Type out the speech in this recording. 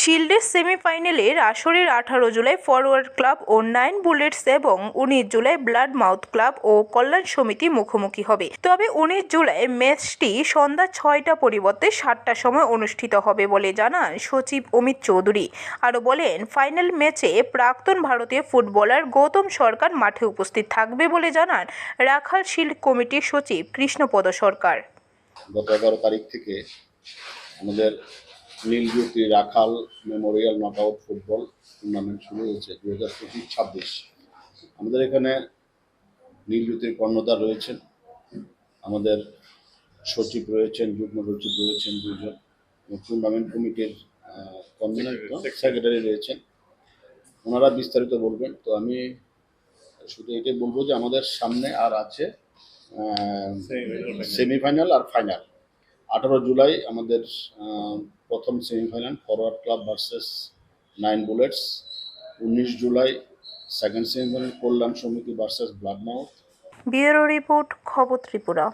শিল্ডের সেমিফাইনালের আসরের আঠারো জুলাই ফরওয়ার্ড ক্লাব ও নাইন বুলেটস এবং উনিশ জুলাই ব্লাড মাউথ ক্লাব ও কল্যাণ সমিতি মুখোমুখি হবে। তবে উনিশ জুলাই ম্যাচটি সন্ধ্যা ছয়টা পরিবর্তে সাতটার সময় অনুষ্ঠিত হবে বলে জানান সচিব অমিত চৌধুরী। আরও বলেন, ফাইনাল ম্যাচে প্রাক্তন ভারতীয় ফুটবলার গৌতম সরকার মাঠে উপস্থিত থাকবে বলে জানান রাখাল শিল্ড কমিটির সচিব কৃষ্ণপদ সরকার। গত এগারো তারিখ থেকে আমাদের Niljyoti Rakhal memorial knockout football tournament শুরু হয়েছে দু হাজার পঁচিশ ছাব্বিশ। আমাদের এখানে নীলজ্যোতির কর্ণধার রয়েছেন। আমাদের সচিব রয়েছেন যুগ্ম সচিব রয়েছেন দুজন টুর্নামেন্ট কমিটির কনভেনার সেক্রেটারি রয়েছেন। ওনারা বিস্তারিত বলবেন। তো আমি শুধু এটাই বলব যে আমাদের সামনে আর আছে সেমিফাইনাল আর ফাইনাল। আঠারো জুলাই আমাদের প্রথম semifinal forward club versus nine bullets উনিশ July second semifinal Kalyan Samiti versus blood mouth bureau report, খবর ত্রিপুরা।